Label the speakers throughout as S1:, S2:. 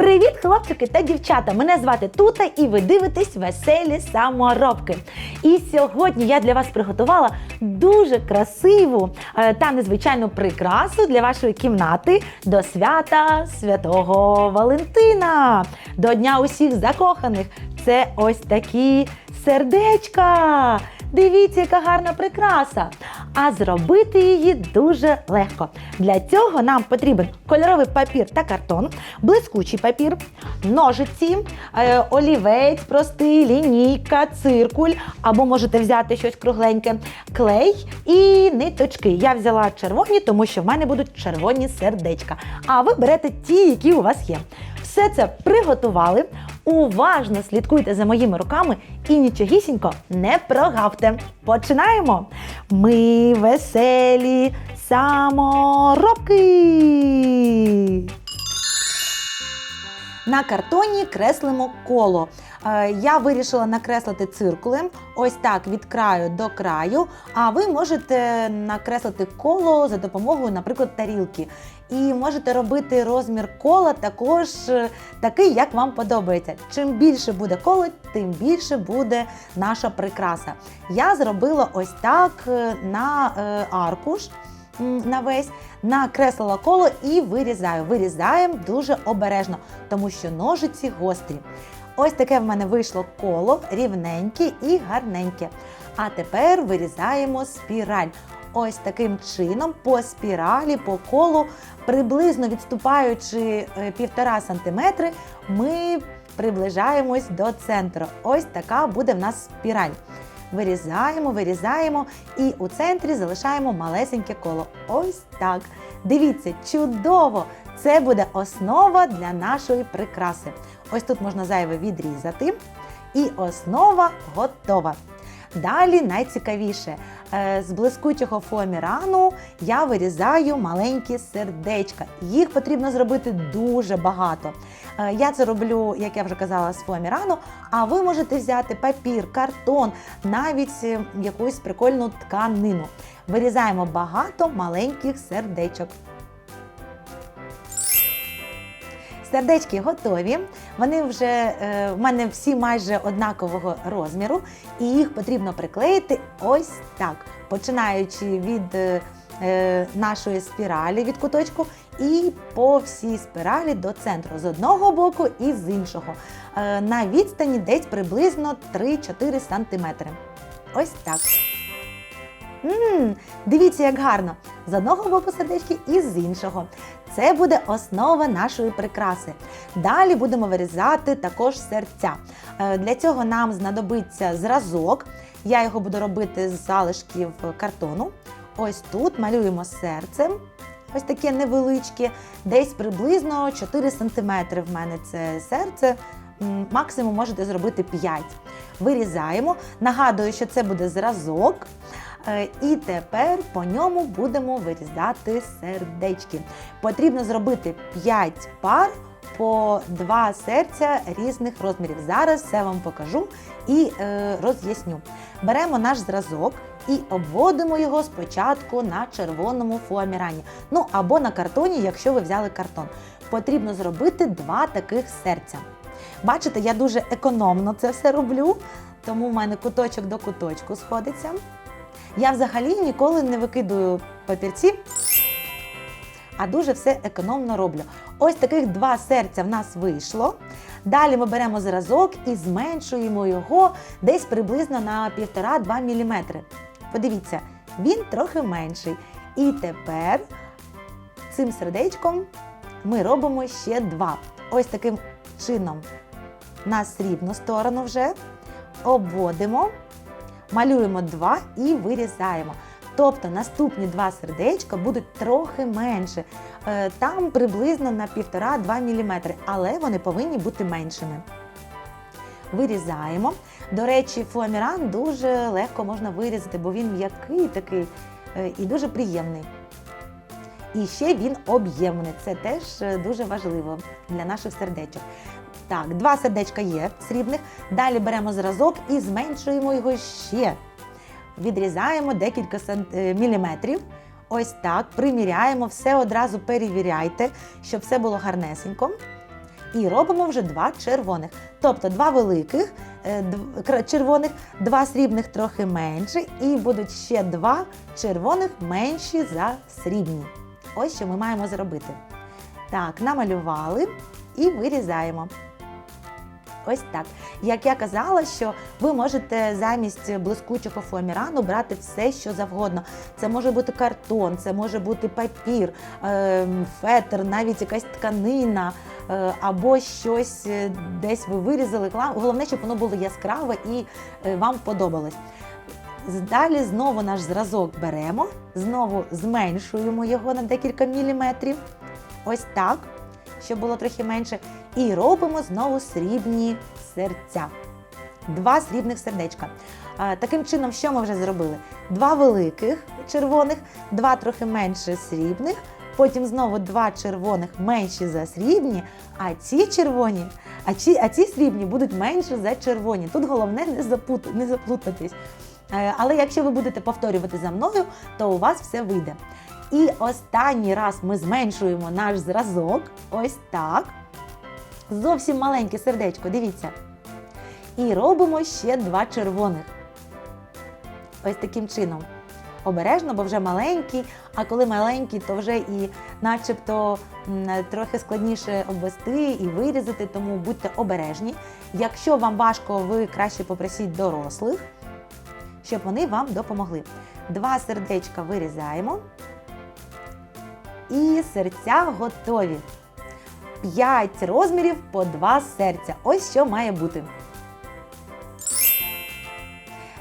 S1: Привіт, хлопчики та дівчата! Мене звати Тута і ви дивитесь веселі саморобки. І сьогодні я для вас приготувала дуже красиву е, та незвичайну прикрасу для вашої кімнати до свята Святого Валентина, до Дня усіх закоханих. Це ось такі сердечка. Дивіться, яка гарна прикраса. А зробити її дуже легко. Для цього нам потрібен кольоровий папір та картон, блискучий папір, ножиці, е, олівець, простий, лінійка, циркуль, або можете взяти щось кругленьке, клей і ниточки. Я взяла червоні, тому що в мене будуть червоні сердечка. А ви берете ті, які у вас є. Все це приготували. Уважно слідкуйте за моїми руками і нічогісінько не прогавте. Починаємо! Ми веселі саморобки! На картоні креслимо коло. Е, Я вирішила накреслити циркулем, ось так від краю до краю. А ви можете накреслити коло за допомогою, наприклад, тарілки. І можете робити розмір кола також е, такий, як вам подобається. Чим більше буде коло, тим більше буде наша прикраса. Я зробила ось так е, на аркуш на весь, накреслила коло і вирізаю. Вирізаємо дуже обережно, тому що ножиці гострі. Ось таке в мене вийшло коло, рівненьке і гарненьке. А тепер вирізаємо спіраль. Ось таким чином по спіралі, по колу, приблизно відступаючи е, півтора сантиметри, ми приближаємось до центру. Ось така буде в нас спіраль. Вирізаємо, вирізаємо і у центрі залишаємо малесеньке коло. Ось так. Дивіться, чудово! Це буде основа для нашої прикраси. Ось тут можна зайве відрізати. І основа готова. Далі найцікавіше. Е, З блискучого фоамірану я вирізаю маленькі сердечка. Їх потрібно зробити дуже багато. Е, Я це роблю, як я вже казала, з фоамірану, а ви можете взяти папір, картон, навіть е, якусь прикольну тканину. Вирізаємо багато маленьких сердечок. Сердечки готові. Вони вже е, в мене всі майже однакового розміру, і їх потрібно приклеїти ось так, починаючи від е, е, нашої спіралі від куточку і по всій спіралі до центру з одного боку і з іншого. На відстані десь приблизно 3-4 см. Ось так. М, дивіться, як гарно! З одного боку сердечки і з іншого. Це буде основа нашої прикраси. Далі будемо вирізати також серця. Е, Для цього нам знадобиться зразок. Я його буду робити з залишків картону. Ось тут малюємо серце. Ось таке невеличке, десь приблизно 4 см в мене це серце. Максимум можете зробити 5. Вирізаємо. Нагадую, що це буде зразок. Е, І тепер по ньому будемо вирізати сердечки. Потрібно зробити 5 пар по 2 серця різних розмірів. Зараз все вам покажу і е, роз'ясню. Беремо наш зразок і обводимо його спочатку на червоному фоамірані. Ну або на картоні, якщо ви взяли картон. Потрібно зробити два таких серця. Бачите, я дуже економно це все роблю, тому в мене куточок до куточку сходиться. Я взагалі ніколи не викидую папірці, а дуже все економно роблю. Ось таких два серця в нас вийшло. Далі ми беремо зразок і зменшуємо його десь приблизно на 1,5-2 мм. Подивіться, він трохи менший. І тепер цим сердечком ми робимо ще два. Ось таким чином на срібну сторону вже обводимо малюємо два і вирізаємо. Тобто наступні два сердечка будуть трохи менше, е, там приблизно на 1,5-2 мм, але вони повинні бути меншими. Вирізаємо. До речі, фуаміран дуже легко можна вирізати, бо він м'який такий е, і дуже приємний. І ще він об'ємний. Це теж е, дуже важливо для наших сердечок. Так, два сердечка є срібних. Далі беремо зразок і зменшуємо його ще. Відрізаємо декілька е, міліметрів. Ось так, приміряємо, все одразу перевіряйте, щоб все було гарнесенько. І робимо вже два червоних. Тобто два великих е, червоних, два срібних трохи менше, і будуть ще два червоних менші за срібні. Ось що ми маємо зробити. Так, намалювали і вирізаємо. Ось так. Як я казала, що ви можете замість блискучого фоамірану брати все, що завгодно. Це може бути картон, це може бути папір, ем, фетр, навіть якась тканина е, або щось е, десь ви вирізали. Головне, щоб воно було яскраве і е, вам подобалось. Далі знову наш зразок беремо, знову зменшуємо його на декілька міліметрів. Ось так, щоб було трохи менше. І робимо знову срібні серця. Два срібних сердечка. Таким чином, що ми вже зробили? Два великих червоних, два трохи менше срібних, потім знову два червоних менші за срібні, а ці червоні, а ці, а ці срібні будуть менше за червоні. Тут головне не, запут, не заплутатись. Е, Але якщо ви будете повторювати за мною, то у вас все вийде. І останній раз ми зменшуємо наш зразок. Ось так. Зовсім маленьке сердечко, дивіться. І робимо ще два червоних. Ось таким чином. Обережно, бо вже маленький, а коли маленький, то вже і начебто трохи складніше обвести і вирізати, тому будьте обережні. Якщо вам важко, ви краще попросіть дорослих, щоб вони вам допомогли. Два сердечка вирізаємо. І серця готові. 5 розмірів по 2 серця. Ось що має бути.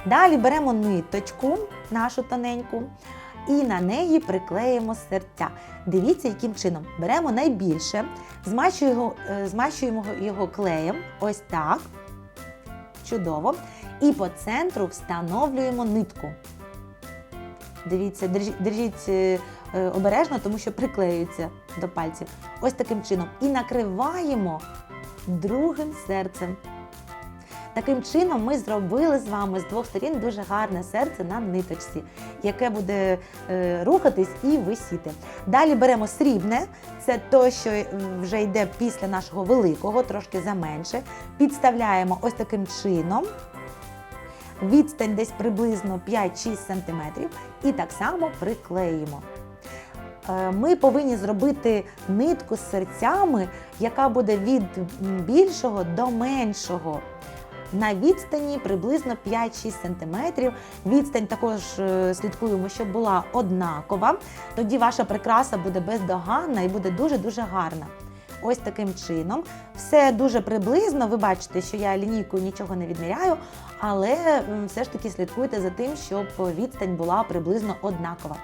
S1: Далі беремо ниточку, нашу тоненьку, і на неї приклеїмо серця. Дивіться, яким чином. Беремо найбільше, змащуємо, е, змащуємо його клеєм, ось так. Чудово. І по центру встановлюємо нитку. Дивіться, держі- держіть е, е, обережно, тому що приклеюється до пальців. Ось таким чином. І накриваємо другим серцем. Таким чином ми зробили з вами з двох сторін дуже гарне серце на ниточці, яке буде е, рухатись і висіти. Далі беремо срібне, це то, що вже йде після нашого великого, трошки заменше. Підставляємо ось таким чином. Відстань десь приблизно 5-6 см і так само приклеїмо. Е, Ми повинні зробити нитку з серцями, яка буде від більшого до меншого. На відстані приблизно 5-6 см. Відстань також е, слідкуємо, щоб була однакова. Тоді ваша прикраса буде бездоганна і буде дуже-дуже гарна. Ось таким чином. Все дуже приблизно. Ви бачите, що я лінійкою нічого не відміряю, але все ж таки слідкуйте за тим, щоб відстань була приблизно однакова.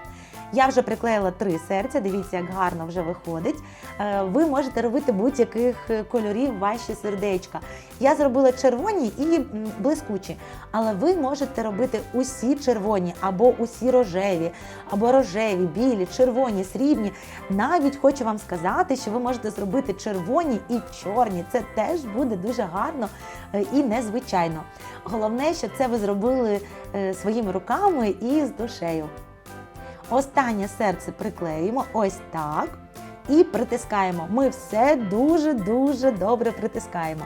S1: Я вже приклеїла три серця, дивіться, як гарно вже виходить. Е, Ви можете робити будь-яких е, кольорів ваші сердечка. Я зробила червоні і блискучі, але ви можете робити усі червоні, або усі рожеві, або рожеві, білі, червоні, срібні. Навіть хочу вам сказати, що ви можете зробити червоні і чорні. Це теж буде дуже гарно е, і незвичайно. Головне, що це ви зробили своїми руками і з душею. Останнє серце приклеїмо ось так і притискаємо. Ми все дуже-дуже добре притискаємо.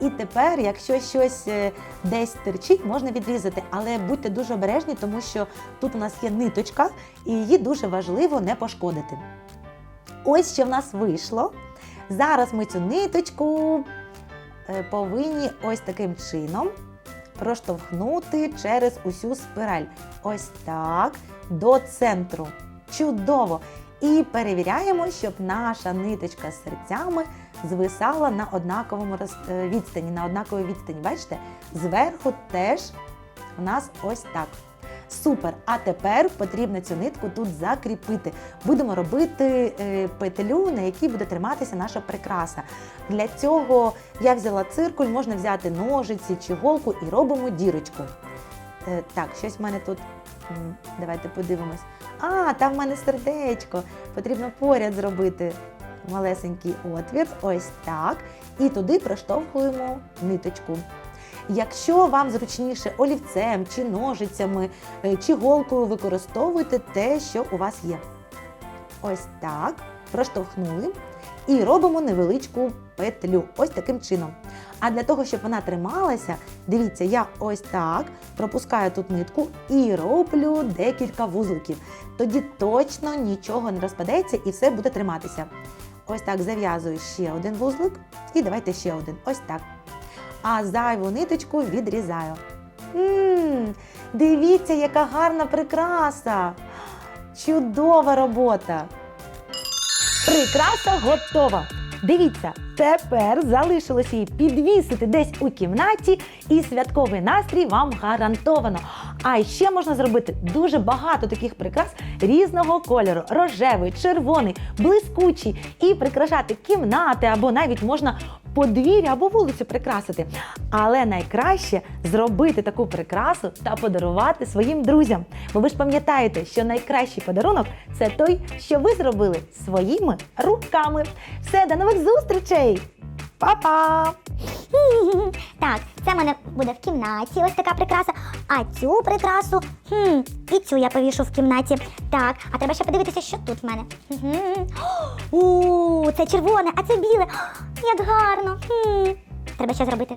S1: І тепер, якщо щось е, десь терчить, можна відрізати, але будьте дуже обережні, тому що тут у нас є ниточка, і її дуже важливо не пошкодити. Ось що в нас вийшло. Зараз ми цю ниточку е, повинні ось таким чином проштовхнути через усю спираль. Ось так, до центру. Чудово! І перевіряємо, щоб наша ниточка з серцями звисала на однаковому е, відстані, на однаковій відстані. Бачите, зверху теж у нас ось так. Супер! А тепер потрібно цю нитку тут закріпити. Будемо робити е, петлю, на якій буде триматися наша прикраса. Для цього я взяла циркуль, можна взяти ножиці чи голку і робимо дірочку. Е, так, щось в мене тут. Давайте подивимось. А, там в мене сердечко. Потрібно поряд зробити малесенький отвір. Ось так. І туди проштовхуємо ниточку. Якщо вам зручніше олівцем чи ножицями, е, чи голкою використовуйте те, що у вас є. Ось так. Проштовхнули і робимо невеличку петлю. Ось таким чином. А для того, щоб вона трималася, дивіться, я ось так пропускаю тут нитку і роблю декілька вузликів. Тоді точно нічого не розпадеться і все буде триматися. Ось так зав'язую ще один вузлик і давайте ще один. Ось так. А зайву ниточку відрізаю. Ммм, дивіться, яка гарна прикраса! Чудова робота! Прикраса готова. Дивіться, тепер залишилося її підвісити десь у кімнаті, і святковий настрій вам гарантовано. А ще можна зробити дуже багато таких прикрас різного кольору: рожевий, червоний, блискучий, і прикрашати кімнати або навіть можна подвір'я або вулицю прикрасити. Але найкраще зробити таку прикрасу та подарувати своїм друзям. Бо ви ж пам'ятаєте, що найкращий подарунок це той, що ви зробили своїми руками. Все, до нових зустрічей! Па-па!
S2: Так, це в мене буде в кімнаті, ось така прикраса. А цю прикрасу, хм, і цю я повішу в кімнаті. Так, а треба ще подивитися, що тут в мене. У, це червоне, а це біле. Як гарно. Хм. Треба ще зробити.